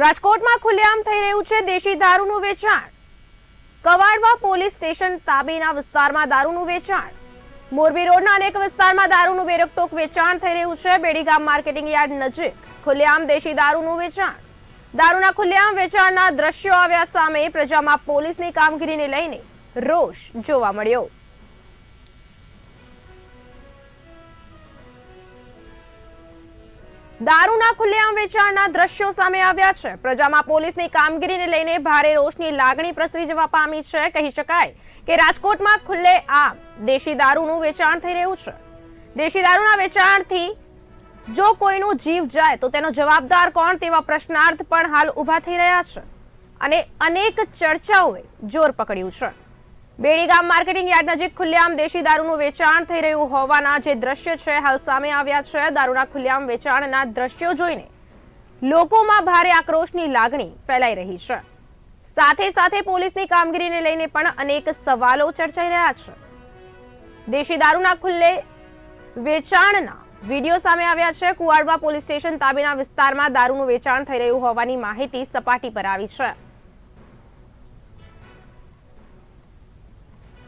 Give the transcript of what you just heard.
રાજકોટમાં ખુલ્લેઆમ થઈ રહ્યું છે દેશી દારૂનું વેચાણ. કવાડવા પોલીસ સ્ટેશન તાબેના વિસ્તારમાં દારૂનું વેચાણ. મોરબી રોડના અનેક વિસ્તારમાં દારૂનું બેરકટોક વેચાણ થઈ રહ્યું છે. બેડીગામ માર્કેટિંગ યાર્ડ નજીક ખુલ્લેઆમ દેશી દારૂનું વેચાણ. દારૂના ખુલ્લેઆમ વેચાણના દ્રશ્યો આવ્યા સામે પ્રજામાં પોલીસની કામગીરીને લઈને રોષ જોવા મળ્યો. દારૂના ખુલ્લેઆમ વેચાણના દ્રશ્યો સામે આવ્યા છે. પ્રજામાં પોલીસની કામગીરીને લઈને ભારે રોષની લાગણી પ્રસરી જવા પામી છે. કહી શકાય કે રાજકોટમાં ખુલ્લે આમ દેશી દારૂનું વેચાણ થઈ રહ્યું છે. દેશી દારૂના વેચાણથી જો કોઈનું જીવ જાય તો તેનો જવાબદાર કોણ તેવા પ્રશ્નાર્થ પણ હાલ ઊભા થઈ રહ્યા છે. અને અનેક ચર્ચાઓએ જોર પકડ્યું છે. બેડીગામ માર્કેટિંગ યાર્ડ નજીક ખુલ્લેઆમ દેશી દારૂનું વેચાણ થઈ રહ્યું હોવાના જે દ્રશ્ય છે, હાલ સામે આવ્યા છે. દારૂના ખુલ્લેઆમ વેચાણના દ્રશ્યો જોઈને લોકોમાં ભારે આક્રોશની લાગણી ફેલાઈ રહી છે. સાથે સાથે પોલીસની કામગીરીને લઈને પણ અનેક સવાલો ચર્ચાઈ રહ્યા છે. દેશી દારૂના ખુલ્લે વેચાણના વીડિયો સામે આવ્યા છે. કુવાડવા પોલીસ સ્ટેશન તાબેના વિસ્તારમાં દારૂનું વેચાણ થઈ રહ્યું હોવાની માહિતી સપાટી પર આવી છે.